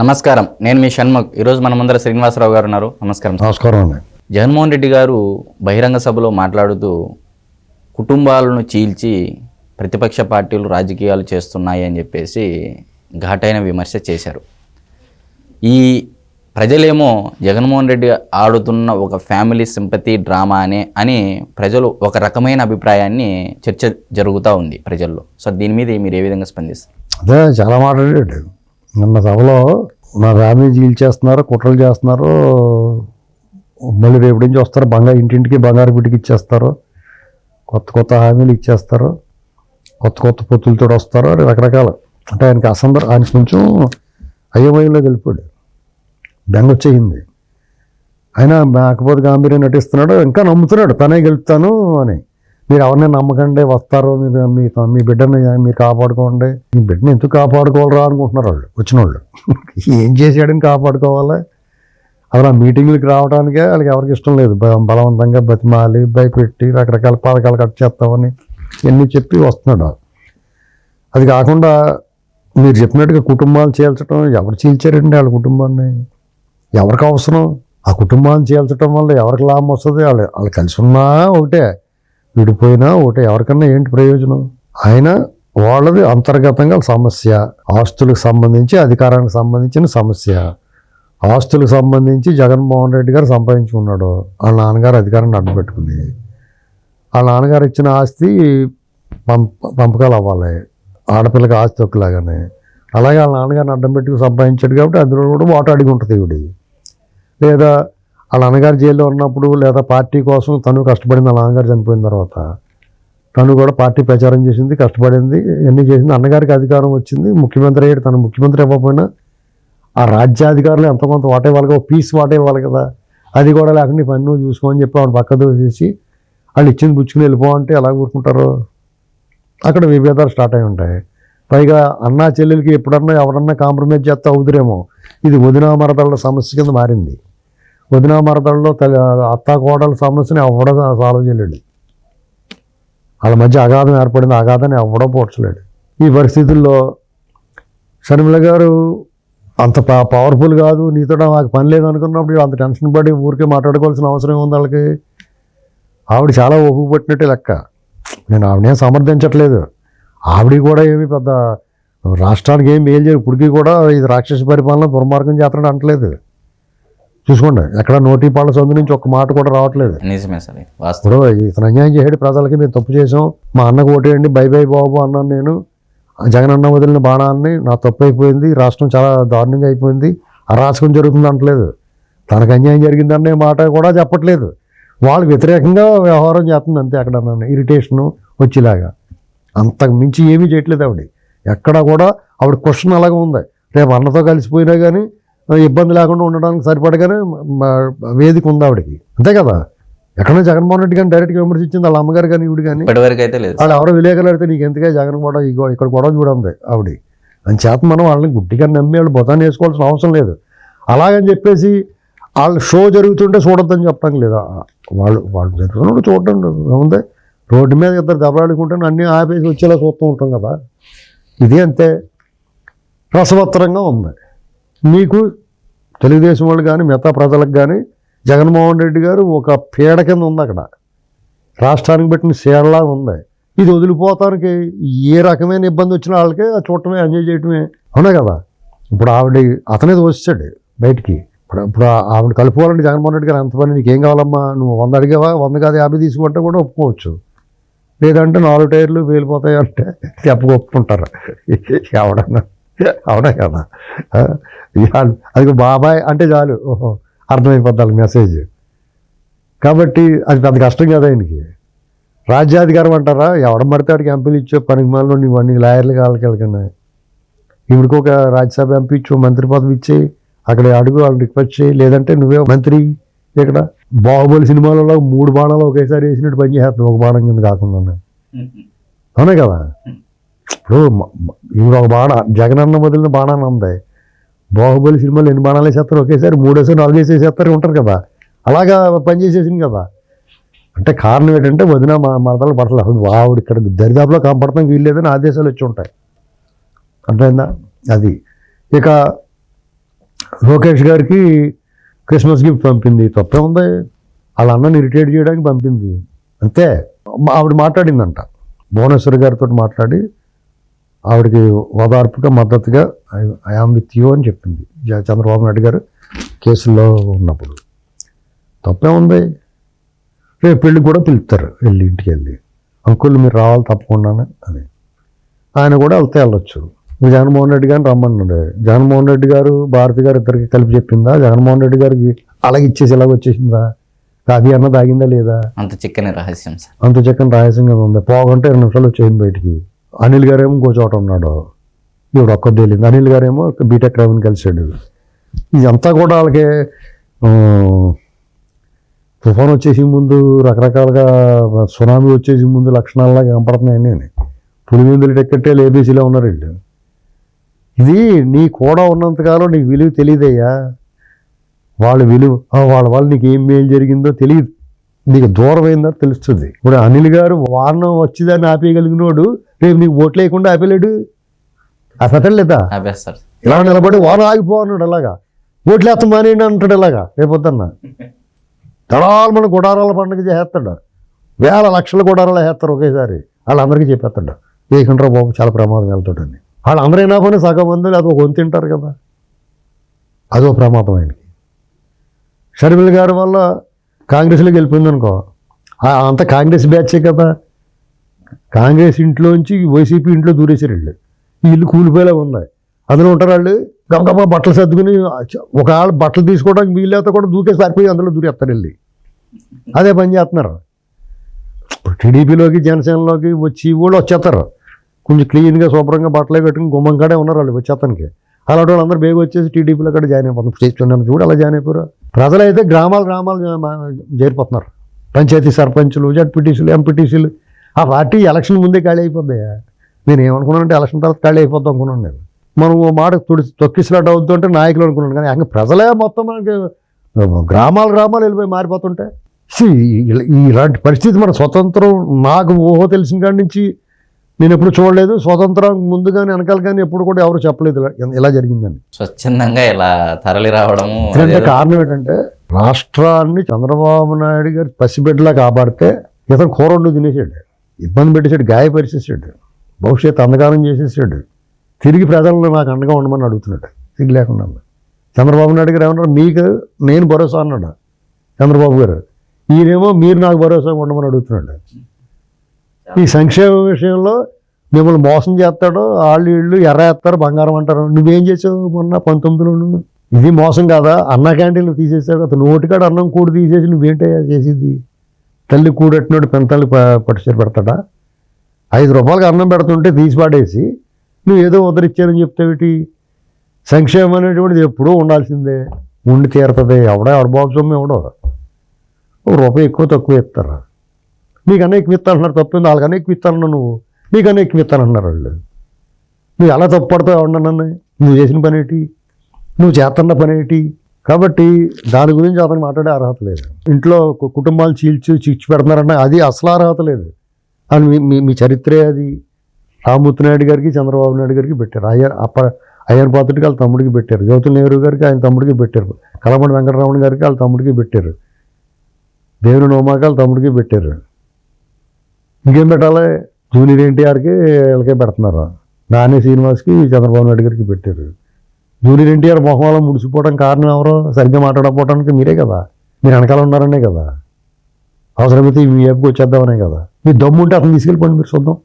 నమస్కారం. నేను మీ షణ్ముఖ్. ఈరోజు మన ముందర శ్రీనివాసరావు గారు ఉన్నారు. నమస్కారం నమస్కారం అండి. జగన్మోహన్ రెడ్డి గారు బహిరంగ సభలో మాట్లాడుతూ కుటుంబాలను చీల్చి ప్రతిపక్ష పార్టీలు రాజకీయాలు చేస్తున్నాయి అని చెప్పేసి ఘాటైన విమర్శ చేశారు. ఈ ప్రజలేమో జగన్మోహన్ రెడ్డి ఆడుతున్న ఒక ఫ్యామిలీ సింపతి డ్రామా అనే అని ప్రజలు ఒక రకమైన అభిప్రాయాన్ని చర్చ జరుగుతూ ఉంది ప్రజల్లో. సో దీని మీద మీరు ఏ విధంగా స్పందిస్తారు? అదే చాలా మాట్లాడాడు. నిన్న సభలో నా రామీ జీల్ చేస్తున్నారు కుట్రలు చేస్తున్నారు మళ్ళీ రేపు నుంచి వస్తారు బంగారు ఇంటింటికి బంగారు బిడ్డకి ఇచ్చేస్తారు కొత్త కొత్త హామీలు ఇచ్చేస్తారు కొత్త కొత్త పొత్తులతో వస్తారు రకరకాల. అంటే ఆయనకి అసందర్ ఆయన కొంచెం అయోమయంలో వెళ్ళిపోయాడు. బెంగ వచ్చేసింది. ఆయన మేకపోతే గాంభీర్యం నటిస్తున్నాడు ఇంకా నమ్ముతున్నాడు తనే గెలుపుతాను అని. మీరు ఎవరిని నమ్మకండి వస్తారు మీరు మీ మీ బిడ్డని మీరు కాపాడుకోండి. మీ బిడ్డని ఎందుకు కాపాడుకోవాలరా అనుకుంటున్నారు వాళ్ళు వచ్చిన వాళ్ళు ఏం చేసాడని కాపాడుకోవాలి? అసలు ఆ మీటింగ్లకు రావడానికే వాళ్ళకి ఎవరికి ఇష్టం లేదు. బలవంతంగా బతిమాలి భయపెట్టి రకరకాల పథకాలు కట్ చేస్తామని ఇవన్నీ చెప్పి వస్తున్నాడు అది కాకుండా మీరు చెప్పినట్టుగా కుటుంబాలు చేల్చడం ఎవరు చీల్చారండి వాళ్ళ కుటుంబాన్ని? ఎవరికి అవసరం? ఆ కుటుంబాన్ని చేల్చడం వల్ల ఎవరికి లాభం వస్తుంది? వాళ్ళు వాళ్ళు కలిసి ఉన్నా ఒకటే. విడిపోయినా ఒకటే ఎవరికన్నా ఏంటి ప్రయోజనం? ఆయన వాళ్ళది అంతర్గతంగా సమస్య. ఆస్తులకు సంబంధించి అధికారానికి సంబంధించిన సమస్య. ఆస్తులకు సంబంధించి జగన్మోహన్ రెడ్డి గారు సంపాదించుకున్నాడు. వాళ్ళ నాన్నగారు అధికారాన్ని అడ్డుపెట్టుకుని. వాళ్ళ నాన్నగారు ఇచ్చిన ఆస్తి పంప పంపకాలు అవ్వాలి. ఆడపిల్లకి ఆస్తి ఒక్కలాగానే అలాగే వాళ్ళ నాన్నగారిని అడ్డం పెట్టుకుని సంపాదించాడు కాబట్టి అందులో కూడా వాట అడిగి ఉంటుంది ఇవిడి లేదా వాళ్ళ నాన్నగారు జైల్లో ఉన్నప్పుడు లేదా పార్టీ కోసం తను కష్టపడింది వాళ్ళ నాన్నగారు చనిపోయిన తర్వాత. తను కూడా పార్టీ ప్రచారం చేసింది కష్టపడింది ఎన్ని చేసింది. అన్నగారికి అధికారం వచ్చింది ముఖ్యమంత్రి అయ్యాడు. తను ముఖ్యమంత్రి అవ్వకపోయినా ఆ రాజ్యాధికారులు ఎంత కొంత వాటే వాళ్ళకి పీస్ వాటే కదా. అది కూడా లేకుండా పన్ను చూసుకోమని చెప్పి ఆవిడ పక్క చేసి వాళ్ళు ఇచ్చింది పుచ్చుకుని వెళ్ళిపోవంటే ఎలా కూరుకుంటారు అక్కడ విభేదాలు స్టార్ట్ అయి ఉంటాయి. పైగా అన్నా చెల్లెలకి ఎప్పుడన్నా ఎవరన్నా కాంప్రమైజ్ చేస్తే అవుతురేమో ఇది వదినా మరదళ్ళ సమస్య కింద మారింది. వదిన మరదల్లో తల్లి అత్త కోడల సమస్యని ఎవడ సాల్వ్ చేయలేడు. వాళ్ళ మధ్య అగాధం ఏర్పడింది అగాధాన్ని ఎవడో పోడ్చలేడు. ఈ పరిస్థితుల్లో షర్మిల గారు అంత ప- పవర్ఫుల్ కాదు నీతో నాకు పని లేదు అనుకున్నప్పుడు అంత టెన్షన్ పడి ఊరికే మాట్లాడుకోవాల్సిన అవసరం ఉంది వాళ్ళకి. ఆవిడ చాలా ఓపిక పట్టినట్టే లెక్క. నేను ఆవిడేం సమర్థించట్లేదు. ఆవిడ కూడా ఏమి పెద్ద రాష్ట్రానికి ఏం మేలు చేయరు ఇప్పటికీ కూడా ఇది రాక్షస పరిపాలన దుర్మార్గం చేస్తాడు అంటలేదు. చూసుకోండి ఎక్కడ నోటి పాళ్ళ సందు నుంచి ఒక్క మాట కూడా రావట్లేదు. నిజమే సార్ ఇప్పుడు ఇతను అన్యాయం చేసాడు ప్రజలకి మేము తప్పు చేసాం మా అన్నకు ఓటేయండి బై బై బాబు అన్నాను నేను. జగన్ అన్న వదిలిన బాణాన్ని నా తప్పు అయిపోయింది రాష్ట్రం చాలా దారుణంగా అయిపోయింది అరాచకం జరుగుతుంది అంటలేదు. తనకు అన్యాయం జరిగిందనే మాట కూడా చెప్పట్లేదు. వాళ్ళు వ్యతిరేకంగా వ్యవహారం చేస్తుంది అంతే అక్కడ నన్ను ఇరిటేషను వచ్చేలాగా. అంతకు మించి ఏమీ చేయట్లేదు ఆవిడ. ఎక్కడ కూడా ఆవిడ క్వశ్చన్ అలాగే ఉంది. రేపు అన్నతో కలిసిపోయినా కానీ ఇబ్బంది లేకుండా ఉండడానికి సరిపడగానే వేదిక ఉంది ఆవిడకి. అంతే కదా? ఎక్కడో జగన్మోహన్ రెడ్డి కానీ డైరెక్ట్గా విమర్శించింది వాళ్ళ అమ్మగారు కానీ ఈవిడ కానీ. ఇప్పటివరకు అయితే లేదు. వాళ్ళు ఎవరో విలేకరులు అడిగితే నీకు ఎందుకే జగన్ గొ- ఇక్కడ గొడవ చూడండి ఆవిడ. అని చేత మనం వాళ్ళని గుడ్డిగా నమ్మి వాళ్ళు బొతాన్ని వేసుకోవాల్సిన అవసరం లేదు. అలాగని చెప్పేసి వాళ్ళు షో జరుగుతుంటే చూడొద్దని చెప్పడం లేదు. వాళ్ళు వాళ్ళు జరుగుతున్నప్పుడు చూడండి. ఉంది రోడ్డు మీద ఇద్దరు దెబ్బలాడుకుంటే అన్నీ ఆపేసి వచ్చేలా చూస్తూ ఉంటాం కదా? ఇది అంతే. రసవత్తరంగా ఉంది. మీకు తెలుగుదేశం వాళ్ళు కానీ మిగతా ప్రజలకు కానీ జగన్మోహన్ రెడ్డి గారు ఒక పీడ కింద ఉంది అక్కడ. రాష్ట్రానికి పెట్టిన సేడలా ఉంది. ఇది వదిలిపోతానికి ఏ రకమైన ఇబ్బంది వచ్చిన వాళ్ళకే అది చూడటమే ఎంజాయ్ చేయటమే. అవునా కదా? ఇప్పుడు ఆవిడ అతనే వచ్చాడు బయటికి. ఇప్పుడు ఇప్పుడు ఆవిడ కలుపుకోవాలంటే జగన్మోహన్ రెడ్డి గారు అంత పని నీకేం కావాలమ్మా? నువ్వు వంద అడిగావా? వంద కాదు యాభై తీసుకుంటే కూడా ఒప్పుకోవచ్చు. లేదంటే నాలుగు టైర్లు వేలిపోతాయి అంటే చెప్పక ఒప్పుకుంటారు ఎవడన్నా అవునా కదా? అది బాబాయ్ అంటే చాలు. ఓహో అర్థమైపోద్ది మెసేజ్ కాబట్టి అది పెద్ద కష్టం కదా ఆయనకి. రాజ్యాధికారం అంటారా? ఎవడ పడితే ఆడికి ఎంపీలు ఇచ్చే పనికి మాలలో నీవు అన్ని లాయర్లు కాళ్ళకి వెళ్ళకన్నా ఇవిడికి ఒక రాజ్యసభ ఎంపీ ఇచ్చు మంత్రి పదవి ఇచ్చేయి అక్కడ అడుగు వాళ్ళు రిక్వెస్ట్ చేయి. లేదంటే నువ్వే మంత్రి ఇక్కడ. బాహుబలి సినిమాలలో మూడు బాణాలు ఒకేసారి వేసినట్టు పని ఒక బాణం కింద కాకుండా. అవునే కదా? ఇప్పుడు మ- ఒక బాణ జగనన్న వదిలిన బాణాన్ని ఉంది. బాహుబలి సినిమాలు ఎన్ని బాణాలు వేసేస్తారు? ఒకేసారి మూడేసారి నాలుగు వేసేస్తారు ఉంటారు కదా. అలాగా పని చేసేసింది కదా. అంటే కారణం ఏంటంటే వదిన మా మరదలు పడతలు. అసలు ఆవిడ ఇక్కడ దరిదాపులో కనపడతాం వీల్లేదని ఆదేశాలు వచ్చి ఉంటాయి. అర్థమైందా? అది. ఇక లోకేష్ గారికి క్రిస్మస్ గిఫ్ట్ పంపింది. తప్పే ఉంది. వాళ్ళ అన్నని ఇరిటేట్ చేయడానికి పంపింది. అంతే. మా- ఆవిడ మాట్లాడిందంట. భువనేశ్వర్ గారితో మాట్లాడి ఆవిడకి ఓదార్పుగా మద్దతుగా ఐ ఆమ్ విత్ యూ అని చెప్పింది. చంద్రబాబు నాయుడు గారు కేసుల్లో ఉన్నప్పుడు. తప్పే ఉంది. రేపు పెళ్ళి కూడా పిలుస్తారు వెళ్ళి ఇంటికి వెళ్ళి. అంకుల్ మీరు రావాలి తప్పకుండా అని ఆయన కూడా వెళ్తే వెళ్ళొచ్చు. జగన్మోహన్ రెడ్డి గారిని రమ్మన్నాడు జగన్మోహన్ రెడ్డి గారు భారతి గారు ఇద్దరికి కలిపి చెప్పిందా? జగన్మోహన్ రెడ్డి గారికి అలాగే ఇచ్చేసి ఇలాగ వచ్చేసిందా? కాఫీ అన్న తాగిందా లేదా? అంత చిక్కని రహస్యం అంత చక్కని రహస్యంగా ఉంది. పోగంటే రెండు నిమిషాలు వచ్చేసింది బయటికి. అనిల్ గారేమో ఇంకో చోట ఉన్నాడు. ఇప్పుడు ఒక్కటి తేలింది. అనిల్ గారేమో బీటెక్ రవిని కలిసాడు. ఇదంతా కూడా వాళ్ళకి తుఫాన్ వచ్చేసి ముందు రకరకాలుగా సునామీ వచ్చేసి ముందు లక్షణాలలాగా కనపడుతున్నాయని పులివెందులు టెక్కట్టే ఏబీసీలో ఉన్నారు వీళ్ళు. ఇది నీ కూడా ఉన్నంతకాలం నీకు విలువ తెలియదయ్యా. వాళ్ళ విలువ వాళ్ళ వల్ల నీకు ఏం మేలు జరిగిందో తెలియదు. నీకు దూరమైందో తెలుస్తుంది. ఇప్పుడు అనిల్ గారు వారణం వచ్చేదాన్ని ఆపేయగలిగినోడు రేపు నీకు ఓట్లు వేయకుండా ఆపేలేడు? అసలు లేదా? ఆపేస్తారు ఇలా నిలబడి వారం ఆగిపో అన్నాడు అలాగా. ఓట్లు వేస్తాం మానేయండి అంటాడు ఇలాగా రేపొద్దన్న తడాలు మన గుడారాల పండుగ చేస్తాడు వేల లక్షల గుడారాలు వేస్తారు ఒకేసారి. వాళ్ళందరికీ చెప్పేస్తాడు. ఏకండ్రా బాబు చాలా ప్రమాదం వెళ్తాడని వాళ్ళందరైనా పని సగం మంది అది ఒక తింటారు కదా. అదో ప్రమాదం ఆయనకి. షర్మిల గారి వల్ల కాంగ్రెస్లోకి అనుకో ఆ- అంత కాంగ్రెస్ బ్యాచే కదా. కాంగ్రెస్ ఇంట్లోంచి వైసీపీ ఇంట్లో దూరేసారు వీళ్ళు ఈ ఇల్లు కూలిపోయేలా ఉంది అందులో ఉంటారు వాళ్ళు గమగమ బట్టలు సర్దుకుని ఒక బట్టలు తీసుకోవడానికి వీళ్ళతో కూడా దూకే సరిపోయి అందులో దూరేస్తారు వెళ్ళి అదే పని చేస్తున్నారు. టీడీపీలోకి జనసేనలోకి వచ్చి వాళ్ళు వచ్చేస్తారు. కొంచెం క్లీన్గా శుభ్రంగా బట్టలే కట్టుకుని గుమ్మం కాడే ఉన్నారు వాళ్ళు వచ్చేస్తానికి. అలాంటి వాళ్ళు అందరూ బేగ వచ్చేసి టీడీపీలో కూడా జాయిన్ అయిపోతున్నారు. చేస్తున్నాను చూడు అలా జాయిన్ అయిపోయారు. ప్రజలైతే గ్రామాలు గ్రామాలు జరిపోతున్నారు. చేరిపోతున్నారు పంచాయతీ సర్పంచులు జడ్పీటీసీలు ఎంపీటీసీలు ఆ పార్టీ ఎలక్షన్ ముందే ఖాళీ అయిపోద్దాయా నేను ఏమనుకున్నానంటే ఎలక్షన్ తర్వాత ఖాళీ అయిపోద్దాం అనుకున్నాను నేను. మనం ఓ మాట తొడి తొక్కిసలాట అవుతుంటే నాయకులు అనుకున్నాను. కానీ ఇంకా ప్రజలే మొత్తం మనకి గ్రామాలు గ్రామాలు వెళ్ళిపోయి మారిపోతుంటే. ఇలాంటి పరిస్థితి మన స్వతంత్రం నాకు ఊహో తెలిసిన కాడి నుంచి నేను ఎప్పుడు చూడలేదు. స్వతంత్రం ముందు కానీ వెనకాల కానీ ఎప్పుడు కూడా ఎవరు చెప్పలేదు. ఇలా జరిగిందని స్వచ్ఛందంగా ఇలా తరలి అదేదో కారణం ఏంటంటే రాష్ట్రాన్ని చంద్రబాబు నాయుడు గారు పసిబిడ్డలా కాపాడితే ఇతను కూరండు తినేసాడు ఇబ్బంది పెట్టేసాడు గాయపరిచేసాడు భవిష్యత్తు అంధకారం చేసేసాడు. తిరిగి ప్రజలను నాకు అండగా ఉండమని అడుగుతున్నాడు. సిగ్గు లేకుండా చంద్రబాబు నాయుడు గారు ఏమన్నారు? మీకు నేను భరోసా అన్నాడు. చంద్రబాబు గారు ఈయనేమో మీరు నాకు భరోసా ఉండమని అడుగుతున్నాడు. ఈ సంక్షేమ విషయంలో మిమ్మల్ని మోసం చేస్తాడు వాళ్ళు వీళ్ళు ఎర్ర వేస్తారు బంగారం అంటారు. నువ్వేం చేసావు మొన్న పంతొమ్మిదిలో ఇది మోసం కాదా? అన్న క్యాంటీన్లు తీసేసాడు అతను నోటికాడ అన్నం కూడి తీసేసి నువ్వేంటయ్యా చేసేది? తల్లి కూడెట్టినోడు పెంతల్లి పట్టుచీర పెడతాడా? ఐదు రూపాయలకి అన్నం పెడుతుంటే తీసి పాడేసి నువ్వు ఏదో ఉద్ధరించానని చెప్తావిటి సంక్షేమం అనేటువంటిది ఎప్పుడూ ఉండాల్సిందే. ఉండి తీరుతుంది. ఎవడో ఎవడ బాబు సొమ్ము ఎవడో. ఒక రూపాయి ఎక్కువ తక్కువ ఇస్తారా? నీకన్నా ఎక్కువ ఇస్తానంటున్నారు తప్పింది వాళ్ళకన్నా ఎక్కువ ఇస్తానన్నా నువ్వు. నీకన్నా ఎక్కువ ఇస్తానంటున్నారు వాళ్ళు. నువ్వు ఎలా తప్పు పడతావు ఎవడన్నా నువ్వు చేసిన పనేటి నువ్వు చేస్తున్న పనేటి కాబట్టి దాని గురించి అతను మాట్లాడే అర్హత లేదు. ఇంట్లో కుటుంబాలు చీల్చి చిచ్చి పెడుతున్నారంటే అది అసలు అర్హత లేదు. అని మీ మీ- చరిత్రే అది. రామూర్తి నాయుడు గారికి చంద్రబాబు నాయుడు గారికి పెట్టారు. అయ్యర్ అప్ప అయ్యర్ పాత్రుడికి వాళ్ళ తమ్ముడికి పెట్టారు. జ్యోతుల నెహ్రూ గారికి ఆయన తమ్ముడికి పెట్టారు. కలమడి వెంకటరమణ గారికి వాళ్ళ తమ్ముడికి పెట్టారు. దేవుని నోమాకాలు వాళ్ళ తమ్ముడికి పెట్టారు. ఇంకేం పెట్టాలి? జూనియర్ ఎన్టీఆర్కి వీళ్ళకే పెడుతున్నారు. నాని శ్రీనివాస్కి చంద్రబాబు నాయుడు గారికి పెట్టారు. జూనియర్ ఎన్టీఆర్ మొహంలో ముడిసిపోవడం కారణం ఎవరో? సరిగ్గా మాట్లాడకపోవడానికి మీరే కదా. మీరు వెనకాల ఉన్నారనే కదా. అవసరమైతే మీ వైపుకి వచ్చేద్దామనే కదా. మీ దమ్ము ఉంటే అతను తీసుకెళ్ళిపోండి మీరు చూద్దాం.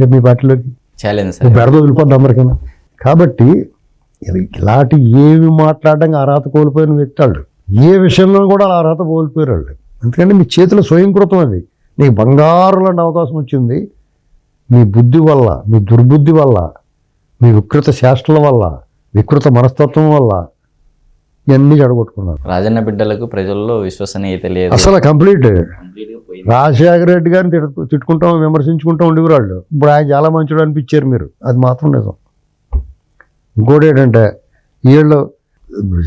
రేపు మీ పార్టీలోకి. బెడద వదిలిపోద్ది అందరికైనా. కాబట్టి ఇలాంటి ఏమి మాట్లాడడానికి అర్హత కోల్పోయిన వ్యక్తి వాళ్ళు. ఏ విషయంలో కూడా అర్హత కోల్పోయారు వాళ్ళు. ఎందుకంటే మీ చేతిలో స్వయంకృతం అది. నీకు బంగారు లాంటి అవకాశం వచ్చింది. మీ బుద్ధి వల్ల మీ దుర్బుద్ధి వల్ల మీ వికృత చేష్టల వల్ల వికృత మనస్తత్వం వల్ల ఇవన్నీ చెడగొట్టుకున్నారు? రాజన్న బిడ్డలకు ప్రజల్లో విశ్వసనీయత లేదు. అసలు కంప్లీట్. రాజశేఖర రెడ్డి గారిని తిట్టు తిట్టుకుంటాం విమర్శించుకుంటాం ఉండేవారు వాళ్ళు ఇప్పుడు ఆయన చాలా మంచిడు అనిపించారు మీరు. అది మాత్రం నిజం. ఇంకోటి ఏంటంటే వీళ్ళు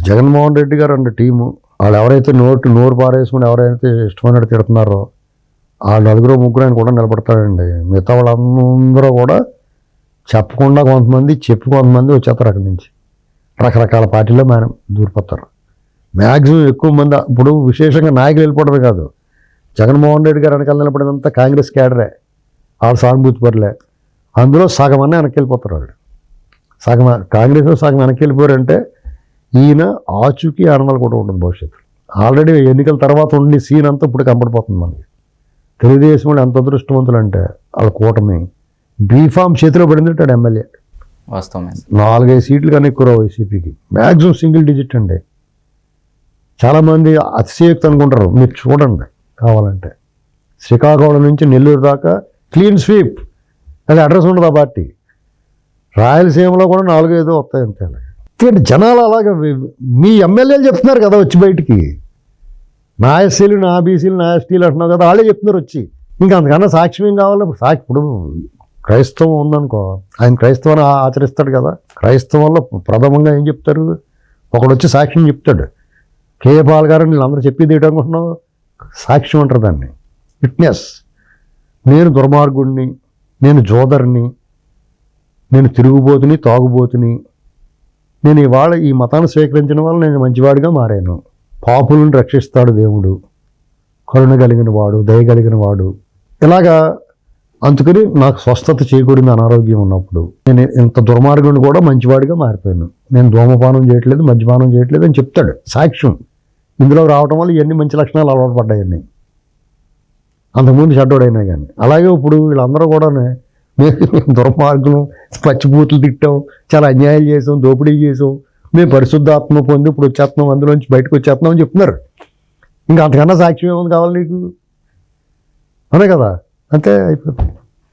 జగన్మోహన్ రెడ్డి గారు అన్న టీము వాళ్ళు ఎవరైతే నోటు నోరు పారేసుకుని ఎవరైతే ఇష్టమైనట్టు తిడుతున్నారో ఆ నలుగురు ముగ్గురు ఆయన కూడా నిలబడతారండి. మిగతా వాళ్ళందరూ కూడా చెప్పకుండా కొంతమంది చెప్పి కొంతమంది వచ్చేస్తారు అక్కడి నుంచి. రకరకాల పార్టీలో మనం దూరిపోతారు. మ్యాక్సిమం ఎక్కువ మంది ఇప్పుడు విశేషంగా నాయకులు వెళ్ళిపోవడమే కాదు. జగన్మోహన్ రెడ్డి గారు వెనకాల నిలబడినంత కాంగ్రెస్ క్యాడరే. వాళ్ళు సానుభూతి పడలే అందులో సగం అన్నీ వెనక్కి వెళ్ళిపోతారు వాళ్ళు. సగం కాంగ్రెస్ సగం వెనక్కి వెళ్ళిపోయారంటే ఈయన ఆచూకీ ఆనందాలు కూడా ఉంటుంది భవిష్యత్తు ఆల్రెడీ ఎన్నికల తర్వాత ఉండి సీన్ అంతా ఇప్పుడు కనపడిపోతుంది మనకి. తెలుగుదేశం వాళ్ళు ఎంత అదృష్టవంతులు అంటే వాళ్ళ కూటమి బీఫామ్ చేతిలో పడింది అంటాడు ఎమ్మెల్యే. వాస్తవమే నాలుగైదు సీట్లు కానీ ఎక్కువ వైసీపీకి. మ్యాక్సిమం సింగిల్ డిజిట్ అండి. చాలామంది అతిశయక్తి అనుకుంటారు మీరు చూడండి కావాలంటే. శ్రీకాకుళం నుంచి నెల్లూరు దాకా క్లీన్ స్వీప్. అది అడ్రస్ ఉండదు ఆ పార్టీ. రాయలసీమలో కూడా నాలుగైదో వస్తాయి అంతే ఎందుకంటే జనాలు అలాగే మీ ఎమ్మెల్యేలు చెప్తున్నారు కదా వచ్చి బయటికి. నా ఎస్సీలు నా బీసీలు నా ఎస్టీలు అంటున్నావు కదా వాళ్ళే చెప్తున్నారు వచ్చి. ఇంకా అంతకన్నా సాక్ష్యం ఏం కావాలి? సాక్షి ఇప్పుడు క్రైస్తవం ఉందనుకో ఆయన క్రైస్తవాన్ని ఆ- ఆచరిస్తాడు కదా. క్రైస్తవంలో ప్రథమంగా ఏం చెప్తారు? ఒకడు వచ్చి సాక్ష్యం చెప్తాడు. కే. పాల్ గారు వీళ్ళందరూ చెప్పేది ఏంటనుకుంటున్నావు సాక్ష్యం అంటారు దాన్ని. ఫిట్నెస్ నేను దుర్మార్గుడిని నేను జోదర్ని నేను తిరుగుబోతుని తాగుబోతుని నేను ఇవాళ ఈ మతాన్ని స్వీకరించిన వల్ల నేను మంచివాడిగా మారాను. పాపులను రక్షిస్తాడు దేవుడు. కరుణ కలిగిన వాడు దయ కలిగిన వాడు. ఇలాగా అందుకని నాకు స్వస్థత చేకూరింది అనారోగ్యం ఉన్నప్పుడు. నేను ఇంత దుర్మార్గుని కూడా మంచివాడిగా మారిపోయాను. నేను ధూమపానం చేయట్లేదు మద్యపానం చేయట్లేదు అని చెప్తాడు. సాక్ష్యం. ఇందులో రావటం వల్ల ఇవన్నీ మంచి లక్షణాలు అలవాటు పడ్డాయని అంతకుముందు చెడ్డోడైనా కానీ అలాగే ఇప్పుడు వీళ్ళందరూ కూడా మేము దుర్మార్గులు పచ్చిబూతులు తిట్టాం చాలా అన్యాయాలు చేసాం దోపిడీ చేసాం. మేము పరిశుద్ధాత్మ పొంది ఇప్పుడు వచ్చేస్తున్నాం అందులోంచి బయటకు వచ్చేస్తున్నాం అని చెప్తున్నారు. ఇంకా అంతకన్నా సాక్ష్యం ఏముంది కావాలి నీకు? అనే కదా. అంతే అయిపోతుంది